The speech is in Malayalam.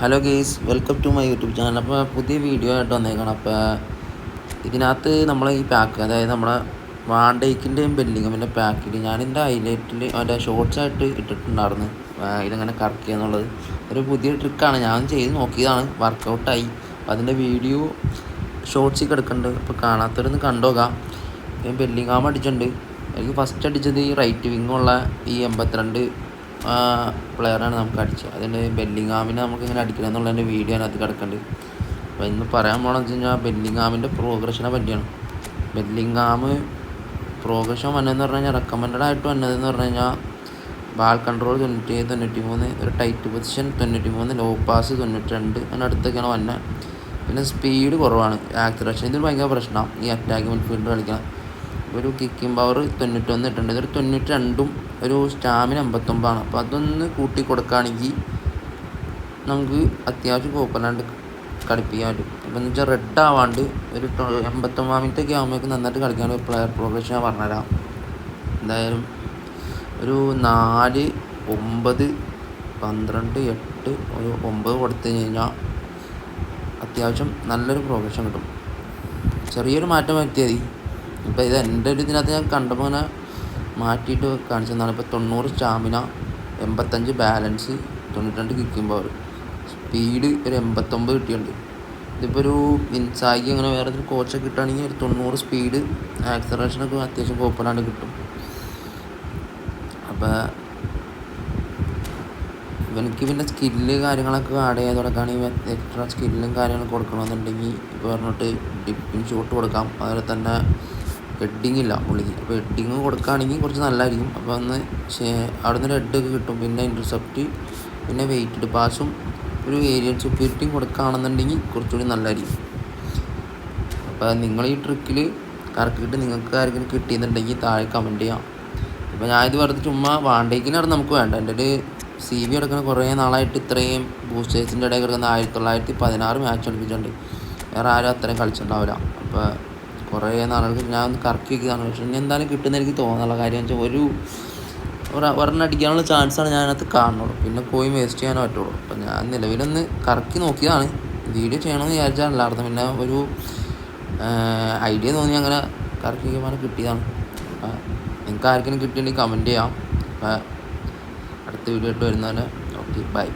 Hello guys welcome to my YouTube channel അപ്പോൾ പുതിയ വീഡിയോ ആയിട്ട് വന്നേക്കണം. അപ്പോൾ ഇതിനകത്ത് നമ്മൾ ഈ പാക്ക് അതായത് നമ്മളെ വാണ്ടേക്കിന്റെയും ബെല്ലിങ്ങമിന്റെ പാക്കിൽ ഞാനിതിന്റെ ഹൈലൈറ്റിൽ അതിന്റെ ഷോർട്സായിട്ട് ഇട്ടിട്ടുണ്ടായിരുന്നു. ഇതെങ്ങനെ കറക്കുക എന്നുള്ളത്. ഒരു പുതിയ ട്രിക്കാണ് ഞാൻ ചെയ്ത് നോക്കിയതാണ്. വർക്കൗട്ടായി അപ്പോൾ അതിന്റെ വീഡിയോ ഷോർട്സിൽ കിടക്കുന്നുണ്ട്. അപ്പോൾ കാണാത്തവരൊന്ന് കണ്ടോക്കാം ഞാൻ ബെല്ലിങ്ങാം അടിച്ചിട്ടുണ്ട്. എനിക്ക് ഫസ്റ്റ് അടിച്ചത് ഈ റൈറ്റ് വിങ്ങുള്ള ഈ എൺപത്തിരണ്ട് പ്ലെയറാണ് നമുക്ക് അടിച്ചത് അതിന്റെ ബെല്ലിങ്ങാമിനെ നമുക്ക് ഇങ്ങനെ അടിക്കണം എന്നുള്ളതിന്റെ വീഡിയോ അതിനകത്ത് കിടക്കുന്നുണ്ട് അപ്പോൾ ഇന്ന് പറയാൻ പോകണമെന്ന് വെച്ച് കഴിഞ്ഞാൽ ബെല്ലിങ്ങാമിന്റെ പ്രോഗ്രഷനെ പറ്റിയാണ്. ബെല്ലിങ്ങാം പ്രോഗ്രഷൻ വന്നതെന്ന് പറഞ്ഞു കഴിഞ്ഞാൽ റെക്കമെൻഡഡ് ആയിട്ട് വന്നതെന്ന് പറഞ്ഞു കഴിഞ്ഞാൽ ബാൾ കൺട്രോൾ തൊണ്ണൂറ്റി ഏഴ് തൊണ്ണൂറ്റി മൂന്ന് ഒരു ടൈറ്റ് പൊസിഷൻ തൊണ്ണൂറ്റി മൂന്ന് ലോ പാസ് തൊണ്ണൂറ്റി രണ്ട് അതിനടുത്തൊക്കെയാണ് വന്നത് പിന്നെ സ്പീഡ് കുറവാണ്. ആക്സിലേഷൻ ഇതിന് ഭയങ്കര പ്രശ്നമാണ് ഈ അറ്റാക്ക് മിഡ്ഫീൽഡ് കളിക്കണം. ഒരു കിക്കിംഗ് പവർ തൊണ്ണൂറ്റൊന്ന് ഇട്ടുണ്ട് ഇതൊരു തൊണ്ണൂറ്റി രണ്ടും ഒരു സ്റ്റാമിന അമ്പത്തൊമ്പതാണ്. അപ്പോൾ അതൊന്ന് കൂട്ടി കൊടുക്കുകയാണെങ്കിൽ നമുക്ക് അത്യാവശ്യം കുഴപ്പമില്ലാണ്ട് കളിപ്പിക്കാൻ പറ്റും. അപ്പോൾ എന്ന് വെച്ചാൽ റെഡ് ആവാണ്ട് ഒരു എൺപത്തൊമ്പതാം മിനിറ്റ് ഒക്കെ ആകുമ്പോഴേക്കും നന്നായിട്ട് കളിക്കാൻ ഒരു പ്ലെയർ പ്രോഗ്രഷൻ ഞാൻ പറഞ്ഞുതരാം. എന്തായാലും ഒരു നാല് ഒമ്പത് പന്ത്രണ്ട് എട്ട് ഒരു ഒമ്പത് കൊടുത്തു കഴിഞ്ഞാൽ അത്യാവശ്യം നല്ലൊരു പ്രോഗ്രഷൻ കിട്ടും. ചെറിയൊരു മാറ്റം വരുത്തിയാൽ ഇപ്പോൾ ഇത് എന്റെ ഒരു ഇതിനകത്ത് ഞാൻ കണ്ടപ്പോൾ ഇങ്ങനെ മാറ്റിയിട്ട് കാണിച്ചതാണ് ഇപ്പോൾ തൊണ്ണൂറ് സ്റ്റാമിന എൺപത്തഞ്ച് ബാലൻസ് തൊണ്ണൂറ്റിരണ്ട് കിക്കിംഗ് പവർ സ്പീഡ് ഒരു എൺപത്തൊമ്പത് കിട്ടിയിട്ടുണ്ട്. ഇതിപ്പോൾ ഒരു ഇൻസാഗി അങ്ങനെ വേറെ ഒരു കോച്ചൊക്കെ കിട്ടുകയാണെങ്കിൽ ഒരു തൊണ്ണൂറ് സ്പീഡ് ആക്സലറേഷനൊക്കെ അത്യാവശ്യം കുഴപ്പമില്ലാണ്ട് കിട്ടും. അപ്പോൾ ഇവനക്ക് പിന്നെ സ്കില്ല് കാര്യങ്ങളൊക്കെ ആഡ് ചെയ്ത് കൊടുക്കുകയാണെങ്കിൽ എക്സ്ട്രാ സ്കില്ലും കാര്യങ്ങളും കൊടുക്കണമെന്നുണ്ടെങ്കിൽ ഇപ്പോൾ പറഞ്ഞിട്ട് ഡിപ്പിൻ ഷോട്ട് കൊടുക്കാം. അതുപോലെ തന്നെ ഹെഡിങ് ഇല്ല പുള്ളിക്ക് അപ്പോൾ ഹെഡിങ് കൊടുക്കുകയാണെങ്കിൽ കുറച്ച് നല്ലതായിരിക്കും. അപ്പോൾ അന്ന് അവിടെ നിന്ന് ഹെഡൊക്കെ കിട്ടും. പിന്നെ ഇന്റർസെപ്റ്റ് പിന്നെ വെയിറ്റഡ് പാസും ഒരു ഏരിയൽ സെക്യൂരിറ്റിയും കൊടുക്കുകയാണെന്നുണ്ടെങ്കിൽ കുറച്ചുകൂടി നല്ലതായിരിക്കും. അപ്പോൾ നിങ്ങൾ ഈ ട്രിക്കിൽ കറക്കിയിട്ട് നിങ്ങൾക്ക് ആർക്കെങ്കിലും കിട്ടിയെന്നുണ്ടെങ്കിൽ താഴെ കമന്റ് ചെയ്യാം. ഇപ്പോൾ ഞാനിത് വെറുതെ ചുമ്മാ വാണ്ടേക്കിനാണ് നമുക്ക് വേണ്ട. എന്റെ ഒരു സി ബി എടുക്കുന്ന കുറേ നാളായിട്ട് ഇത്രയും ബൂസ്റ്റേഴ്സിന്റെ ഇടയിൽ കിടക്കുന്ന ആയിരത്തി തൊള്ളായിരത്തി പതിനാറ് മാച്ച് കളിപ്പിച്ചിട്ടുണ്ട്. വേറെ ആരും അത്രയും കളിച്ചിട്ടുണ്ടാവില്ല. അപ്പോൾ കുറേ നാളുകൾക്ക് ഞാൻ ഒന്ന് കറക്കി വെക്കുന്നതാണ് പക്ഷെ ഇനി എന്തായാലും കിട്ടുന്ന എനിക്ക് തോന്നാനുള്ള കാര്യം വെച്ചാൽ ഒരു ഒരു- ഒരെണ്ണം അടിക്കാനുള്ള ചാൻസാണ് അതിനകത്ത് കാണുള്ളൂ. പിന്നെ പോയി വേസ്റ്റ് ചെയ്യാനോ പറ്റുള്ളൂ. അപ്പം ഞാൻ നിലവിലൊന്ന് കറക്കി നോക്കിയതാണ്. വീഡിയോ ചെയ്യണമെന്ന് വിചാരിച്ചാലല്ലായിരുന്നു പിന്നെ ഒരു ഐഡിയ തോന്നി അങ്ങനെ കറക്കി വയ്ക്കുമ്പോൾ കിട്ടിയതാണ്. നിങ്ങൾക്ക് ആർക്കെങ്കിലും കിട്ടിയിട്ടുണ്ടെങ്കിൽ കമന്റ് ചെയ്യാം. അടുത്ത വീഡിയോ ആയിട്ട് വരുന്നതല്ലേ ഓക്കെ ബൈ